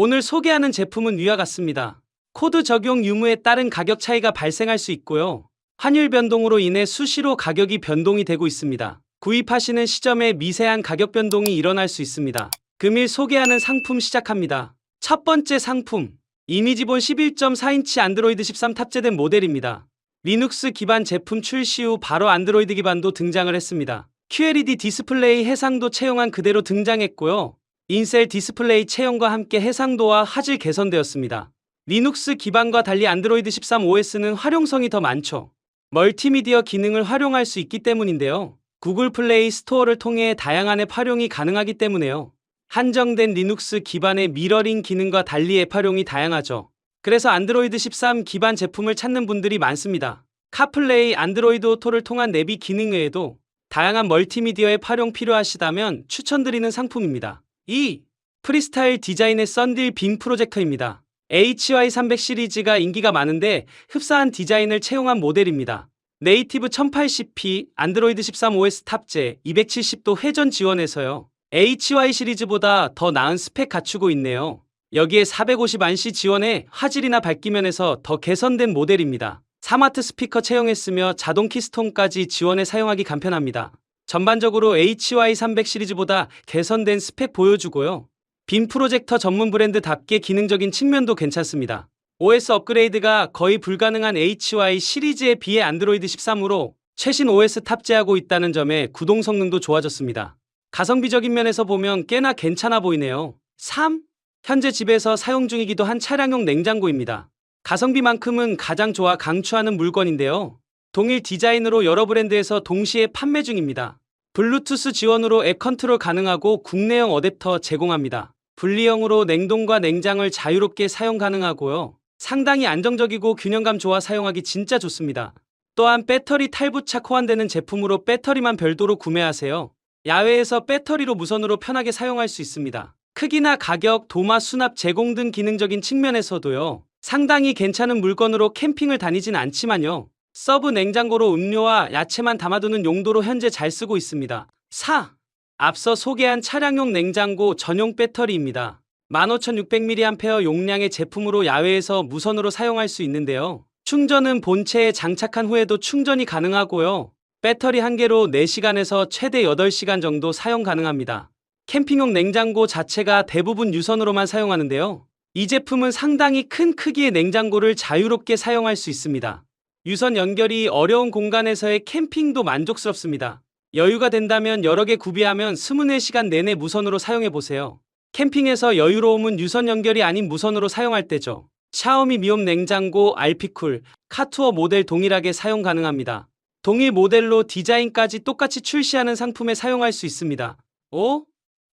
오늘 소개하는 제품은 위와 같습니다. 코드 적용 유무에 따른 가격 차이가 발생할 수 있고요. 환율 변동으로 인해 수시로 가격이 변동이 되고 있습니다. 구입하시는 시점에 미세한 가격 변동이 일어날 수 있습니다. 금일 소개하는 상품 시작합니다. 첫 번째 상품. 이미지본 11.4인치 안드로이드 13 탑재된 모델입니다. 리눅스 기반 제품 출시 후 바로 안드로이드 기반도 등장을 했습니다. QLED 디스플레이 해상도 채용한 그대로 등장했고요. 인셀 디스플레이 채용과 함께 해상도와 화질 개선되었습니다. 리눅스 기반과 달리 안드로이드 13 OS는 활용성이 더 많죠. 멀티미디어 기능을 활용할 수 있기 때문인데요. 구글 플레이 스토어를 통해 다양한 앱 활용이 가능하기 때문에요. 한정된 리눅스 기반의 미러링 기능과 달리 앱 활용이 다양하죠. 그래서 안드로이드 13 기반 제품을 찾는 분들이 많습니다. 카플레이 안드로이드 오토를 통한 내비 기능 외에도 다양한 멀티미디어 앱 활용 필요하시다면 추천드리는 상품입니다. 2. 프리스타일 디자인의 썬딜 빔 프로젝터입니다. HY300 시리즈가 인기가 많은데 흡사한 디자인을 채용한 모델입니다. 네이티브 1080p 안드로이드 13 OS 탑재 270도 회전 지원해서요. HY 시리즈보다 더 나은 스펙 갖추고 있네요. 여기에 450안시 지원해 화질이나 밝기 면에서 더 개선된 모델입니다. 스마트 스피커 채용했으며 자동 키스톤까지 지원해 사용하기 간편합니다. 전반적으로 HY300 시리즈보다 개선된 스펙 보여주고요. 빔 프로젝터 전문 브랜드답게 기능적인 측면도 괜찮습니다. OS 업그레이드가 거의 불가능한 HY 시리즈에 비해 안드로이드 13으로 최신 OS 탑재하고 있다는 점에 구동 성능도 좋아졌습니다. 가성비적인 면에서 보면 꽤나 괜찮아 보이네요. 3. 현재 집에서 사용 중이기도 한 차량용 냉장고입니다. 가성비만큼은 가장 좋아 강추하는 물건인데요. 동일 디자인으로 여러 브랜드에서 동시에 판매 중입니다. 블루투스 지원으로 앱 컨트롤 가능하고 국내형 어댑터 제공합니다. 분리형으로 냉동과 냉장을 자유롭게 사용 가능하고요. 상당히 안정적이고 균형감 좋아 사용하기 진짜 좋습니다. 또한 배터리 탈부착 호환되는 제품으로 배터리만 별도로 구매하세요. 야외에서 배터리로 무선으로 편하게 사용할 수 있습니다. 크기나 가격, 도마 수납 제공 등 기능적인 측면에서도요. 상당히 괜찮은 물건으로 캠핑을 다니진 않지만요. 서브 냉장고로 음료와 야채만 담아두는 용도로 현재 잘 쓰고 있습니다. 4. 앞서 소개한 차량용 냉장고 전용 배터리입니다. 15,600mAh 용량의 제품으로 야외에서 무선으로 사용할 수 있는데요. 충전은 본체에 장착한 후에도 충전이 가능하고요. 배터리 한 개로 4시간에서 최대 8시간 정도 사용 가능합니다. 캠핑용 냉장고 자체가 대부분 유선으로만 사용하는데요. 이 제품은 상당히 큰 크기의 냉장고를 자유롭게 사용할 수 있습니다. 유선 연결이 어려운 공간에서의 캠핑도 만족스럽습니다. 여유가 된다면 여러 개 구비하면 24시간 내내 무선으로 사용해 보세요. 캠핑에서 여유로움은 유선 연결이 아닌 무선으로 사용할 때죠. 샤오미 미홈 냉장고 알피쿨, 카투어 모델 동일하게 사용 가능합니다. 동일 모델로 디자인까지 똑같이 출시하는 상품에 사용할 수 있습니다. 5.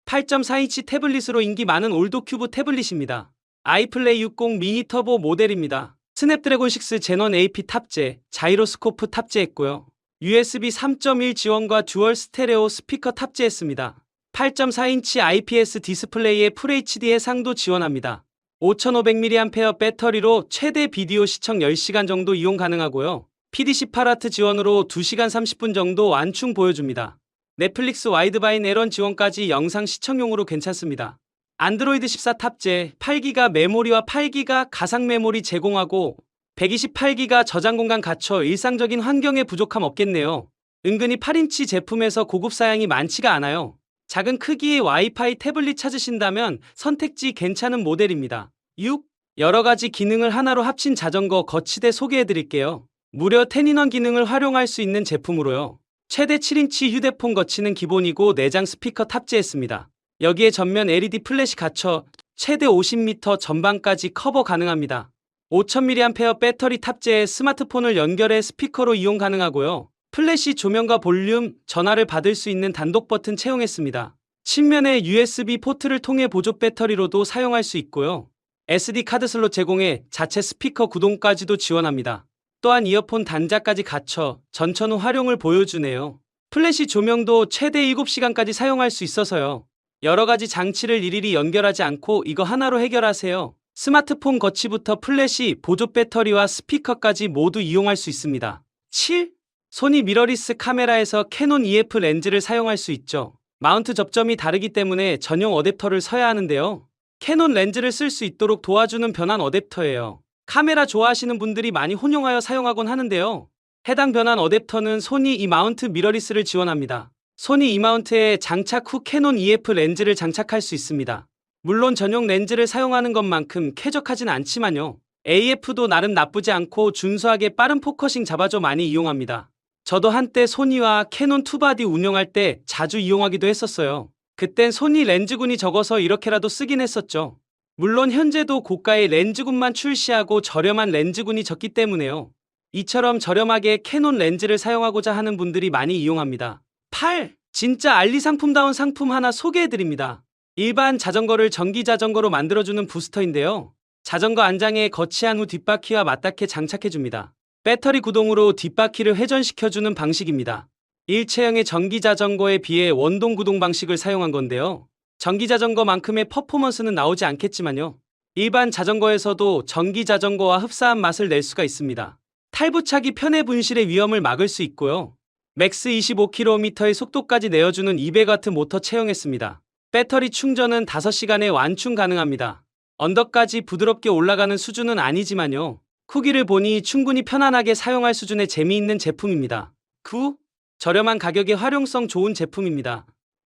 8.4인치 태블릿으로 인기 많은 올도큐브 태블릿입니다. 아이플레이 60 미니 터보 모델입니다. 스냅드래곤 6 제넌 AP 탑재, 자이로스코프 탑재했고요. USB 3.1 지원과 듀얼 스테레오 스피커 탑재했습니다. 8.4인치 IPS 디스플레이에 FHD 해상도 지원합니다. 5500mAh 배터리로 최대 비디오 시청 10시간 정도 이용 가능하고요. PDC8아트 지원으로 2시간 30분 정도 완충 보여줍니다. 넷플릭스 와이드바인 에런 지원까지 영상 시청용으로 괜찮습니다. 안드로이드 14 탑재 8기가 메모리와 8기가 가상 메모리 제공하고 128기가 저장 공간 갖춰 일상적인 환경에 부족함 없겠네요. 은근히 8인치 제품에서 고급 사양이 많지가 않아요. 작은 크기의 와이파이 태블릿 찾으신다면 선택지 괜찮은 모델입니다. 6. 여러 가지 기능을 하나로 합친 자전거 거치대 소개해 드릴게요. 무려 10인원 기능을 활용할 수 있는 제품으로요. 최대 7인치 휴대폰 거치는 기본이고 내장 스피커 탑재했습니다. 여기에 전면 LED 플래시 갖춰 최대 50m 전방까지 커버 가능합니다. 5000mAh 배터리 탑재해 스마트폰을 연결해 스피커로 이용 가능하고요. 플래시 조명과 볼륨, 전화를 받을 수 있는 단독 버튼 채용했습니다. 측면에 USB 포트를 통해 보조 배터리로도 사용할 수 있고요. SD 카드 슬롯 제공해 자체 스피커 구동까지도 지원합니다. 또한 이어폰 단자까지 갖춰 전천 후 활용을 보여주네요. 플래시 조명도 최대 7시간까지 사용할 수 있어서요. 여러 가지 장치를 일일이 연결하지 않고 이거 하나로 해결하세요. 스마트폰 거치부터 플래시, 보조 배터리와 스피커까지 모두 이용할 수 있습니다. 7. 소니 미러리스 카메라에서 캐논 EF 렌즈를 사용할 수 있죠. 마운트 접점이 다르기 때문에 전용 어댑터를 서야 하는데요. 캐논 렌즈를 쓸 수 있도록 도와주는 변환 어댑터예요. 카메라 좋아하시는 분들이 많이 혼용하여 사용하곤 하는데요. 해당 변환 어댑터는 소니 이 마운트 미러리스를 지원합니다. 소니 이마운트에 장착 후 캐논 EF 렌즈를 장착할 수 있습니다. 물론 전용 렌즈를 사용하는 것만큼 쾌적하진 않지만요. AF도 나름 나쁘지 않고 준수하게 빠른 포커싱 잡아줘 많이 이용합니다. 저도 한때 소니와 캐논 투바디 운영할 때 자주 이용하기도 했었어요. 그땐 소니 렌즈군이 적어서 이렇게라도 쓰긴 했었죠. 물론 현재도 고가의 렌즈군만 출시하고 저렴한 렌즈군이 적기 때문에요. 이처럼 저렴하게 캐논 렌즈를 사용하고자 하는 분들이 많이 이용합니다. 8. 진짜 알리 상품다운 상품 하나 소개해드립니다. 일반 자전거를 전기 자전거로 만들어주는 부스터인데요. 자전거 안장에 거치한 후 뒷바퀴와 맞닿게 장착해줍니다. 배터리 구동으로 뒷바퀴를 회전시켜주는 방식입니다. 일체형의 전기 자전거에 비해 원동 구동 방식을 사용한 건데요. 전기 자전거만큼의 퍼포먼스는 나오지 않겠지만요. 일반 자전거에서도 전기 자전거와 흡사한 맛을 낼 수가 있습니다. 탈부착이 편해 분실의 위험을 막을 수 있고요. 맥스 25km의 속도까지 내어주는 200W 모터 채용했습니다. 배터리 충전은 5시간에 완충 가능합니다. 언덕까지 부드럽게 올라가는 수준은 아니지만요. 후기를 보니 충분히 편안하게 사용할 수준의 재미있는 제품입니다. 9. 저렴한 가격에 활용성 좋은 제품입니다.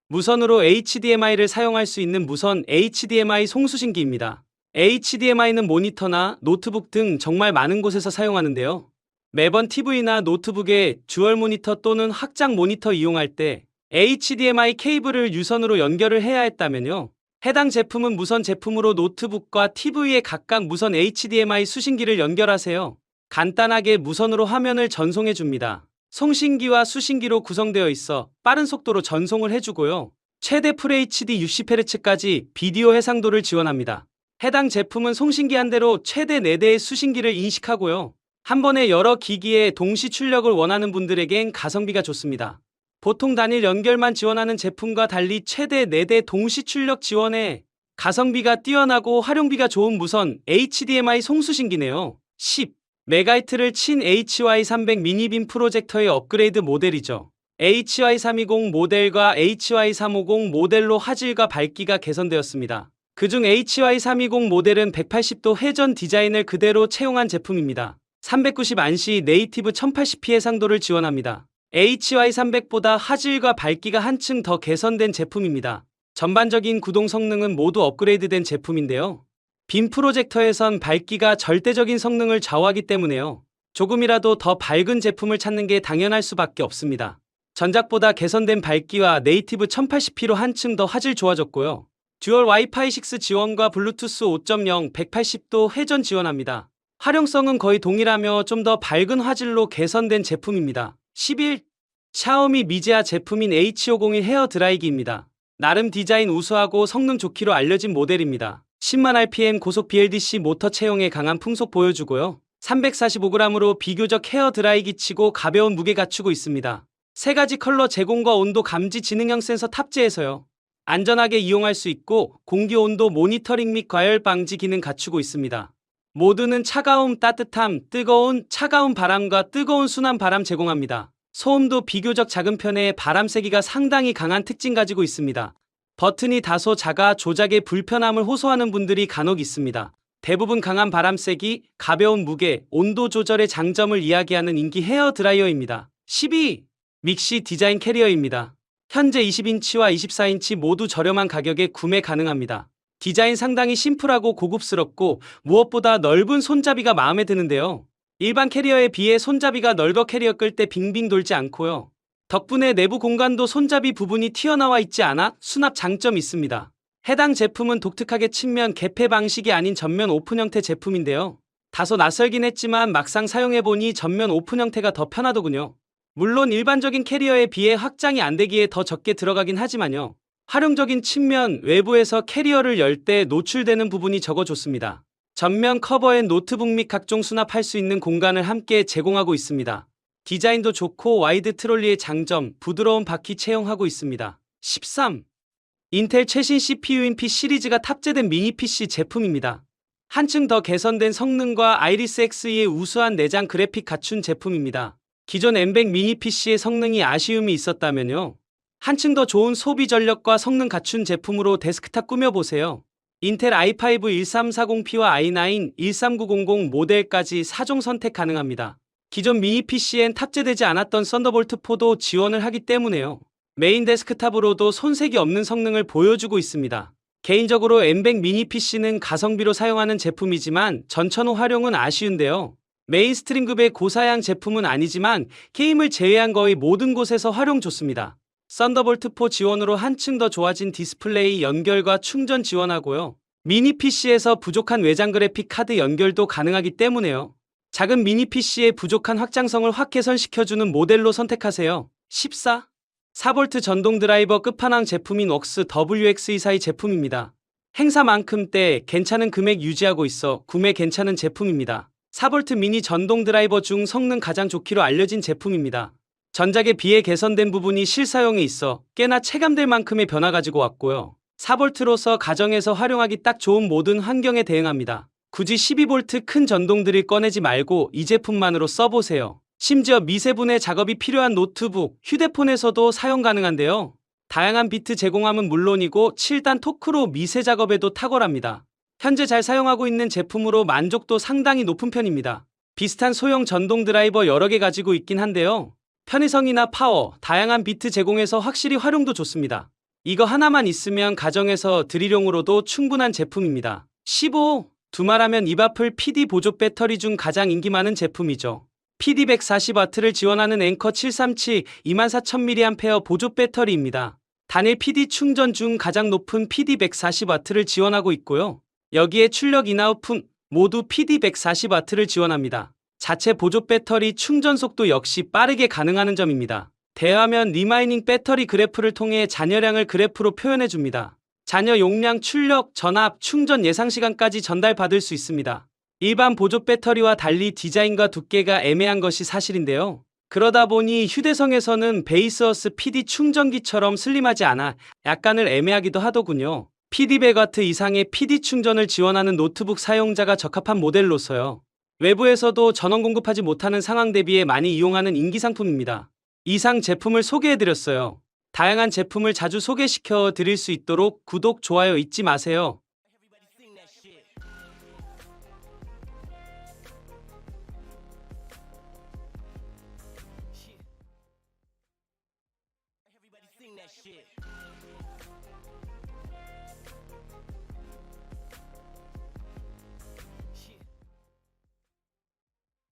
무선으로 HDMI를 사용할 수 있는 무선 HDMI 송수신기입니다. HDMI는 모니터나 노트북 등 정말 많은 곳에서 사용하는데요. 매번 TV나 노트북에 듀얼 모니터 또는 확장 모니터 이용할 때 HDMI 케이블을 유선으로 연결을 해야 했다면요. 해당 제품은 무선 제품으로 노트북과 TV에 각각 무선 HDMI 수신기를 연결하세요. 간단하게 무선으로 화면을 전송해 줍니다. 송신기와 수신기로 구성되어 있어 빠른 속도로 전송을 해주고요. 최대 FHD 60Hz까지 비디오 해상도를 지원합니다. 해당 제품은 송신기 한 대로 최대 4대의 수신기를 인식하고요. 한 번에 여러 기기에 동시 출력을 원하는 분들에겐 가성비가 좋습니다. 보통 단일 연결만 지원하는 제품과 달리 최대 4대 동시 출력 지원에 가성비가 뛰어나고 활용비가 좋은 무선 HDMI 송수신기네요. 10. 메가이트를 친 HY300 미니빔 프로젝터의 업그레이드 모델이죠. HY320 모델과 HY350 모델로 화질과 밝기가 개선되었습니다. 그중 HY320 모델은 180도 회전 디자인을 그대로 채용한 제품입니다. 390 안시 네이티브 1080p 해상도를 지원합니다. HY300보다 화질과 밝기가 한층 더 개선된 제품입니다. 전반적인 구동 성능은 모두 업그레이드된 제품인데요. 빔 프로젝터에선 밝기가 절대적인 성능을 좌우하기 때문에요. 조금이라도 더 밝은 제품을 찾는 게 당연할 수밖에 없습니다. 전작보다 개선된 밝기와 네이티브 1080p로 한층 더 화질 좋아졌고요. 듀얼 와이파이 6 지원과 블루투스 5.0 180도 회전 지원합니다. 활용성은 거의 동일하며 좀 더 밝은 화질로 개선된 제품입니다. 11. 샤오미 미제아 제품인 H501 헤어 드라이기입니다. 나름 디자인 우수하고 성능 좋기로 알려진 모델입니다. 10만 rpm 고속 BLDC 모터 채용에 강한 풍속 보여주고요. 345g으로 비교적 헤어 드라이기 치고 가벼운 무게 갖추고 있습니다. 세 가지 컬러 제공과 온도 감지 지능형 센서 탑재해서요. 안전하게 이용할 수 있고 공기 온도 모니터링 및 과열 방지 기능 갖추고 있습니다. 모두는 차가움, 따뜻함, 뜨거운, 차가운 바람과 뜨거운 순한 바람 제공합니다. 소음도 비교적 작은 편에 바람 세기가 상당히 강한 특징 가지고 있습니다. 버튼이 다소 작아 조작에 불편함을 호소하는 분들이 간혹 있습니다. 대부분 강한 바람 세기, 가벼운 무게, 온도 조절의 장점을 이야기하는 인기 헤어 드라이어입니다. 12. 믹시 디자인 캐리어입니다. 현재 20인치와 24인치 모두 저렴한 가격에 구매 가능합니다. 디자인 상당히 심플하고 고급스럽고 무엇보다 넓은 손잡이가 마음에 드는데요. 일반 캐리어에 비해 손잡이가 넓어 캐리어 끌 때 빙빙 돌지 않고요. 덕분에 내부 공간도 손잡이 부분이 튀어나와 있지 않아 수납 장점이 있습니다. 해당 제품은 독특하게 측면 개폐 방식이 아닌 전면 오픈 형태 제품인데요. 다소 낯설긴 했지만 막상 사용해보니 전면 오픈 형태가 더 편하더군요. 물론 일반적인 캐리어에 비해 확장이 안 되기에 더 적게 들어가긴 하지만요. 활용적인 측면 외부에서 캐리어를 열 때 노출되는 부분이 적어줬습니다. 전면 커버엔 노트북 및 각종 수납할 수 있는 공간을 함께 제공하고 있습니다. 디자인도 좋고 와이드 트롤리의 장점, 부드러운 바퀴 채용하고 있습니다. 13. 인텔 최신 CPU인 P 시리즈가 탑재된 미니 PC 제품입니다. 한층 더 개선된 성능과 아이리스 X의 우수한 내장 그래픽 갖춘 제품입니다. 기존 M100 미니 PC의 성능이 아쉬움이 있었다면요. 한층 더 좋은 소비 전력과 성능 갖춘 제품으로 데스크탑 꾸며보세요. 인텔 i5 1340P와 i9 13900 모델까지 4종 선택 가능합니다. 기존 미니 PC엔 탑재되지 않았던 썬더볼트 4도 지원을 하기 때문에요. 메인 데스크탑으로도 손색이 없는 성능을 보여주고 있습니다. 개인적으로 M100 미니 PC는 가성비로 사용하는 제품이지만 전천후 활용은 아쉬운데요. 메인스트림급의 고사양 제품은 아니지만 게임을 제외한 거의 모든 곳에서 활용 좋습니다. 썬더볼트 4 지원으로 한층 더 좋아진 디스플레이 연결과 충전 지원하고요. 미니 PC에서 부족한 외장 그래픽 카드 연결도 가능하기 때문에요. 작은 미니 PC의 부족한 확장성을 확 개선시켜주는 모델로 선택하세요. 14. 4V 전동 드라이버 끝판왕 제품인 웍스 WX24의 제품입니다. 행사만큼 때 괜찮은 금액 유지하고 있어 구매 괜찮은 제품입니다. 4V 미니 전동 드라이버 중 성능 가장 좋기로 알려진 제품입니다. 전작에 비해 개선된 부분이 실사용에 있어 꽤나 체감될 만큼의 변화 가지고 왔고요. 4V로서 가정에서 활용하기 딱 좋은 모든 환경에 대응합니다. 굳이 12V 큰 전동들을 꺼내지 말고 이 제품만으로 써보세요. 심지어 미세분해 작업이 필요한 노트북, 휴대폰에서도 사용 가능한데요. 다양한 비트 제공함은 물론이고 7단 토크로 미세 작업에도 탁월합니다. 현재 잘 사용하고 있는 제품으로 만족도 상당히 높은 편입니다. 비슷한 소형 전동 드라이버 여러 개 가지고 있긴 한데요. 편의성이나 파워, 다양한 비트 제공에서 확실히 활용도 좋습니다. 이거 하나만 있으면 가정에서 드릴용으로도 충분한 제품입니다. 15. 두말하면 입 아플 PD 보조 배터리 중 가장 인기 많은 제품이죠. PD 140W를 지원하는 앵커 737 24,000mAh 보조 배터리입니다. 단일 PD 충전 중 가장 높은 PD 140W를 지원하고 있고요. 여기에 출력 인아웃 품 모두 PD 140W를 지원합니다. 자체 보조 배터리 충전 속도 역시 빠르게 가능하는 점입니다. 대화면 리마이닝 배터리 그래프를 통해 잔여량을 그래프로 표현해 줍니다. 잔여 용량, 출력, 전압, 충전 예상 시간까지 전달받을 수 있습니다. 일반 보조 배터리와 달리 디자인과 두께가 애매한 것이 사실인데요. 그러다 보니 휴대성에서는 베이스어스 PD 충전기처럼 슬림하지 않아 약간을 애매하기도 하더군요. PD 100W 이상의 PD 충전을 지원하는 노트북 사용자가 적합한 모델로서요. 외부에서도 전원 공급하지 못하는 상황 대비해 많이 이용하는 인기 상품입니다. 이상 제품을 소개해드렸어요. 다양한 제품을 자주 소개시켜 드릴 수 있도록 구독, 좋아요 잊지 마세요.